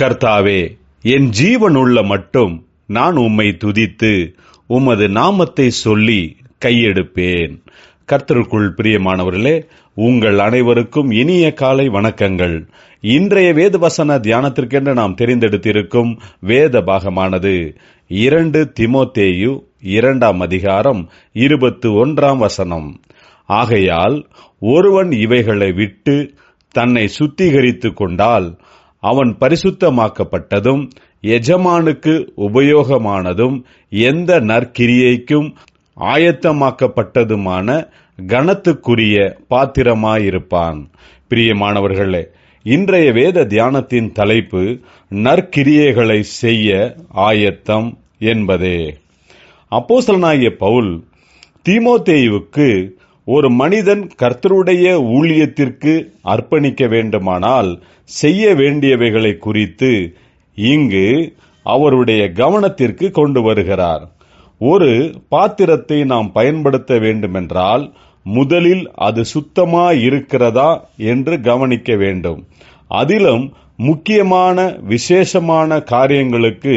கர்த்தாவே என் ஜீவனுள்ள மட்டும் நான் உம்மை துதித்து உமது நாமத்தை சொல்லி கையெடுப்பேன். கர்த்தருக்குள் பிரியமானவர்களே உங்கள் அனைவருக்கும் இனிய காலை வணக்கங்கள். இன்றைய வேத வசன தியானத்திற்கென்று நாம் தெரிந்தெடுத்திருக்கும் வேத பாகமானது இரண்டு திமோத்தேயு இரண்டாம் அதிகாரம் இருபத்து ஒன்றாம் வசனம். ஆகையால் ஒருவன் இவைகளை விட்டு தன்னை சுத்திகரித்து கொண்டால் அவன் பரிசுத்தமாக்கப்பட்டதும் எஜமானுக்கு உபயோகமானதும் எந்த நற்கிரியைக்கும் ஆயத்தமாக்கப்பட்டதுமான கனத்துக்குரிய பாத்திரமாயிருப்பான். பிரியமானவர்களே இன்றைய வேத தியானத்தின் தலைப்பு நற்கிரியைகளை செய்ய ஆயத்தம் என்பதே. அப்போசலனாகிய பவுல் தீமோத்தேயுவுக்கு ஒரு மனிதன் கர்த்தருடைய ஊழியத்திற்கு அர்ப்பணிக்க வேண்டுமானால் செய்ய வேண்டியவைகளை குறித்து இங்கு அவருடைய கவனத்திற்கு கொண்டு வருகிறார். ஒரு பாத்திரத்தை நாம் பயன்படுத்த வேண்டுமென்றால் முதலில் அது சுத்தமா இருக்கிறதா என்று கவனிக்க வேண்டும். அதிலும் முக்கியமான விசேஷமான காரியங்களுக்கு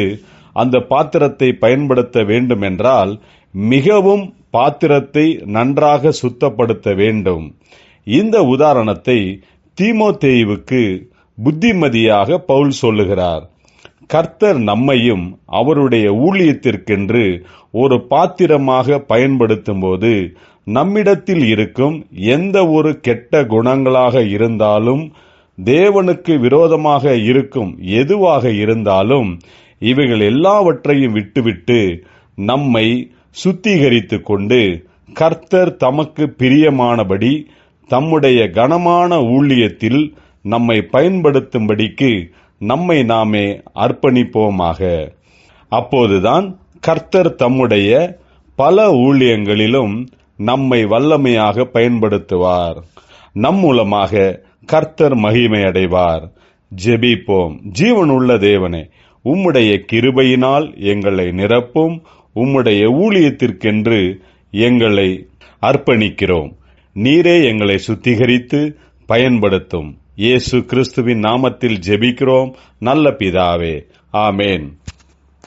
அந்த பாத்திரத்தை பயன்படுத்த வேண்டுமென்றால் மிகவும் பாத்திரத்தை நன்றாக சுத்தப்படுத்த வேண்டும். இந்த உதாரணத்தை தீமோத்தேயுவுக்கு புத்திமதியாக பவுல் சொல்லுகிறார். கர்த்தர் நம்மையும் அவருடைய ஊழியத்திற்கென்று ஒரு பாத்திரமாக பயன்படுத்தும் போது நம்மிடத்தில் இருக்கும் எந்த ஒரு கெட்ட குணங்களாக இருந்தாலும் தேவனுக்கு விரோதமாக இருக்கும் எதுவாக இருந்தாலும் இவைகள் எல்லாவற்றையும் விட்டுவிட்டு நம்மை சுத்திகரித்து கொண்டு கர்த்தர் தமக்கு பிரியமானபடி தம்முடைய கனமான ஊழியத்தில் நம்மை பயன்படுத்தும்படிக்கு நம்மை நாமே அர்ப்பணிப்போமாக. அப்போதுதான் கர்த்தர் தம்முடைய பல ஊழியங்களிலும் நம்மை வல்லமையாக பயன்படுத்துவார். நம் மூலமாக கர்த்தர் மகிமை அடைவார் ஜெபிப்போம். ஜீவனுள்ள தேவனே உம்முடைய கிருபையினால் எங்களை நிரப்பும் உம்முடைய ஊழியத்திற்கென்று எங்களை அர்ப்பணிக்கிறோம். நீரே எங்களை சுத்திகரித்து பயன்படுத்தும். இயேசு கிறிஸ்துவின் நாமத்தில் ஜெபிக்கிறோம். நல்ல பிதாவே. ஆமேன்.